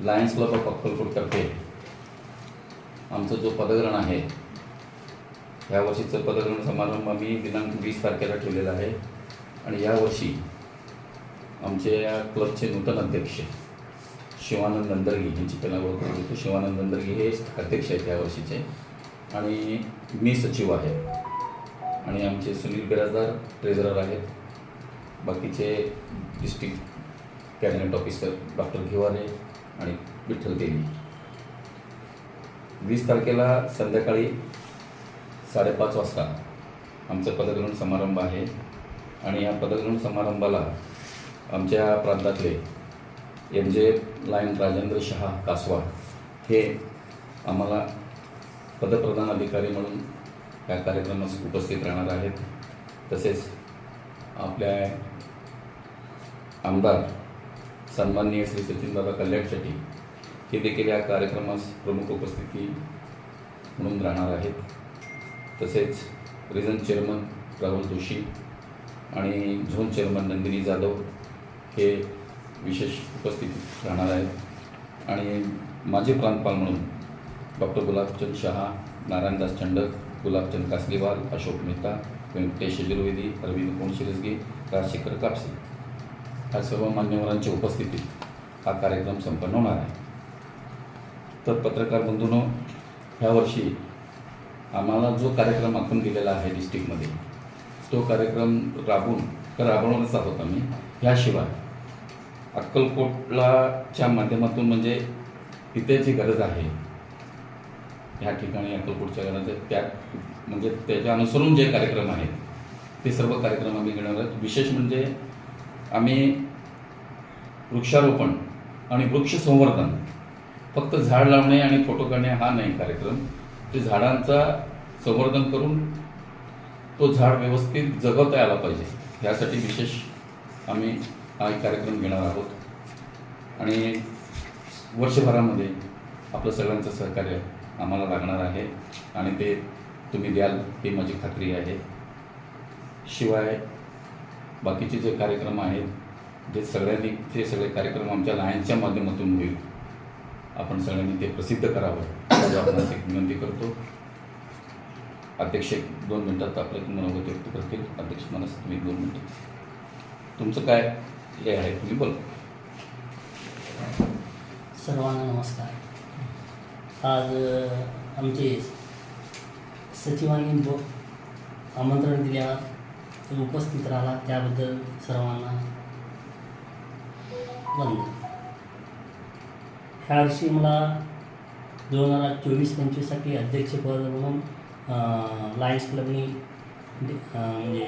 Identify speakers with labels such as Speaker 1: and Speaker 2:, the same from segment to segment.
Speaker 1: Lions club of अक्कलकोटतर्फे आमचं जो पदग्रहण आहे ह्या वर्षीचं पदग्रहण समारंभ आम्ही दिनांक वीस तारखेला ठेवलेला आहे. आणि यावर्षी आमचे या क्लबचे नूतन अध्यक्ष शिवानंद नंदरगी यांची पहिला ओळख होतो शिवानंद नंदरगी हे अध्यक्ष आहेत या वर्षीचे. आणि मी सचिव आहे. आणि आमचे सुनील बिराजदार ट्रेझरर आहेत. बाकीचे district cabinet officer doctor Ghevare आणि विठ्ठल देवी वीस तारखेला संध्याकाळी साडेपाच वाजता आमचं पदग्रहण समारंभ आहे. आणि या पदग्रहण समारंभाला आमच्या प्रांतातले M J lion Rajendra Shah Kaswa हे आम्हाला पदप्रधान अधिकारी म्हणून या कार्यक्रमास उपस्थित राहणार आहेत. तसेच आपल्या आमदार सन्माननीय श्री सचिनदादा कल्याण शेट्टी हे देखील या कार्यक्रमास प्रमुख उपस्थिती म्हणून राहणार आहेत. तसेच रिझन चेअरमन राहुल जोशी आणि झोन चेअरमन नंदिनी जाधव हे विशेष उपस्थितीत राहणार आहेत. आणि माजी प्रांतपाल म्हणून डॉक्टर गुलाबचंद शहा नारायणदास चंडक गुलाबचंद कासलीवाल अशोक मेहता व्यंकटेश यजुर्वेदी अरविंद कोणशिरसगी राजशेखर कापसे. या सर्व मान्यवरांच्या उपस्थितीत हा कार्यक्रम संपन्न होणार आहे. तर पत्रकार बंधूंनो ह्या वर्षी आम्हाला जो कार्यक्रम आखून दिलेला आहे डिस्ट्रिक्टमध्ये तो कार्यक्रम राबून राबवणारच आहोत आम्ही ह्याशिवाय अक्कलकोटलाच्या माध्यमातून म्हणजे तिथे जी गरज आहे ह्या ठिकाणी अक्कलकोटच्या गरज आहे त्या म्हणजे त्याच्या अनुसरून जे कार्यक्रम आहेत ते सर्व कार्यक्रम आम्ही घेणार आहोत. विशेष म्हणजे आम्ही वृक्षारोपण आणि वृक्ष संवर्धन फक्त झाड लावणे आणि फोटो काढणे हा नाही कार्यक्रम. ते झाडांचा संवर्धन करून तो झाड व्यवस्थित जगवता आला पाहिजे. ह्यासाठी विशेष आम्ही हा एक कार्यक्रम घेणार आहोत. आणि वर्षभरामध्ये आपलं सगळ्यांचं सहकार्य आम्हाला लागणार आहे आणि ते तुम्ही द्याल ही माझी खात्री आहे. शिवाय बाकीचे जे कार्यक्रम आहेत जे सगळ्यांनी ते सगळे कार्यक्रम आमच्या लायन्सच्या माध्यमातून होईल आपण सगळ्यांनी ते प्रसिद्ध करावं याची एक विनंती करतो. अध्यक्ष एक दोन मिनटात आपलं तुम्हाला व्यक्त करतील. अध्यक्ष मनस तुम्ही दोन मिनटं. तुमचं काय हे आहे? तुम्ही बोला.
Speaker 2: सर्वांना नमस्कार. आज आमचे सचिवांनी ब आमंत्रण दिल्या उपस्थित राहिला त्याबद्दल सर्वांना वंदन. ह्या वर्षी मला दोन हजार चोवीस पंचवीससाठी अध्यक्षपद म्हणून लायन्स क्लबनी म्हणजे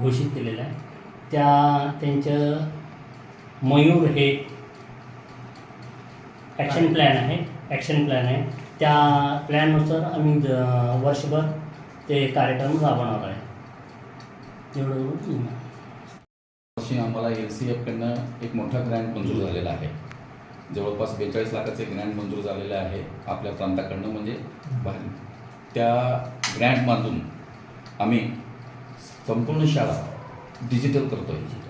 Speaker 2: घोषित केलेलं आहे. त्या त्यांचं मयूर हे ॲक्शन प्लॅन आहे ॲक्शन प्लॅन आहे. त्या प्लॅननुसार आम्ही वर्षभर ते कार्यक्रम राबवणार आहे. एवढं
Speaker 1: वर्षी आम्हाला एल सी एफकडनं एक मोठा ग्रँट मंजूर झालेला आहे. जवळपास बेचाळीस लाखाचे ग्रँट मंजूर झालेले आहे आपल्या प्रांताकडनं म्हणजे त्या ग्रँटमधून आम्ही संपूर्ण शाळा डिजिटल करतो आहे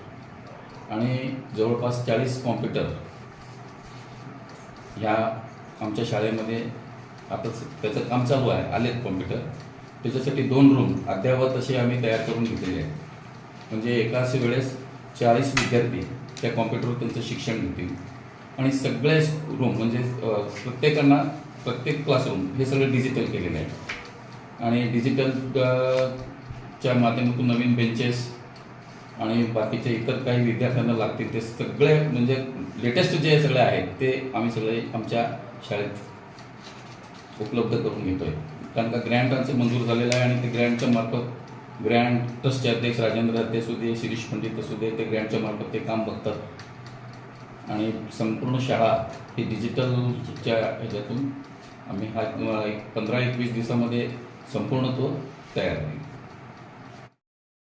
Speaker 1: आणि जवळपास चाळीस कॉम्प्युटर ह्या आमच्या शाळेमध्ये आता त्याचं काम चालू आहे. आलेत कॉम्प्युटर त्याच्यासाठी दोन रूम अद्यावत असे आम्ही तयार करून घेतलेले आहेत म्हणजे एकाच वेळेस चाळीस विद्यार्थी त्या कॉम्प्युटरवर त्यांचं शिक्षण घेतील. आणि सगळे रूम म्हणजे प्रत्येकांना प्रत्येक क्लासरूम हे सगळं डिजिटल केलेलं आहे. आणि डिजिटल च्या माध्यमातून नवीन बेंचेस आणि बाकीचे इतर काही विद्यार्थ्यांना लागतील ते सगळे म्हणजे लेटेस्ट जे सगळे आहेत ते आम्ही सगळे आमच्या शाळेत उपलब्ध करून घेतो आहे कारण का ग्रँटांचं आमचं मंजूर झालेलं आहे आणि ते ग्रँटच्या मार्फत ग्रँड ट्रस्टचे अध्यक्ष राजेंद्र हत्ते असू दे शिरीष पंडित असू दे ते ग्रँडच्या मार्फत ते काम बघतात. आणि संपूर्ण शाळा ही डिजिटलच्या ह्याच्यातून आम्ही हा एक पंधरा एकवीस दिवसामध्ये संपूर्ण तो तयार होईल.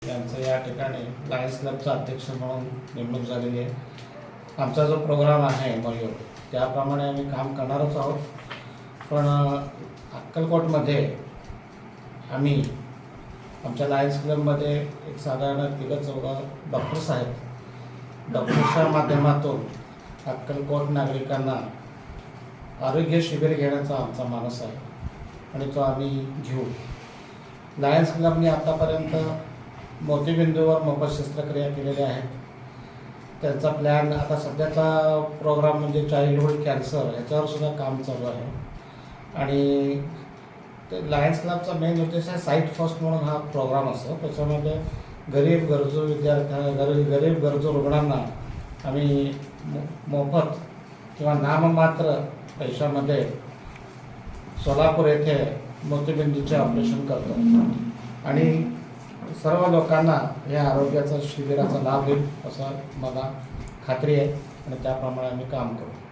Speaker 3: त्यांचं या ठिकाणी लायन्स क्लबचा अध्यक्ष म्हणून नेमणूक झालेली आहे. आमचा जो प्रोग्राम आहे मयूर त्याप्रमाणे आम्ही काम करणारच आहोत. पण अक्कलकोटमध्ये आम्ही आमच्या लायन्स क्लबमध्ये एक साधारण तिघं चौदा डॉक्टर्स आहेत. डॉक्टर्सच्या माध्यमातून अक्कलकोट नागरिकांना आरोग्य शिबिर घेण्याचा आमचा मानस आहे आणि तो आम्ही घेऊ. लायन्स क्लबने आतापर्यंत मोतीबिंदूवर मोफत शस्त्रक्रिया केलेल्या आहेत. त्यांचा प्लॅन आता सध्याचा प्रोग्राम म्हणजे चाइल्डहुड कॅन्सर याच्यावर सुद्धा काम चालू आहे. आणि ते लायन्स क्लबचा मेन उद्देश आहे साईट फर्स्ट म्हणून हा प्रोग्राम असतो. त्याच्यामध्ये गरीब गरजू विद्यार्थ्या गरीब गरीब गरजू रुग्णांना आम्ही मो- मोफत किंवा नाममात्र पैशामध्ये सोलापूर येथे मोतीबिंदूचे ऑपरेशन करतो. आणि सर्व लोकांना या आरोग्याचा शिबिराचा लाभ होईल असं मला खात्री आहे. आणि त्याप्रमाणे आम्ही काम करू.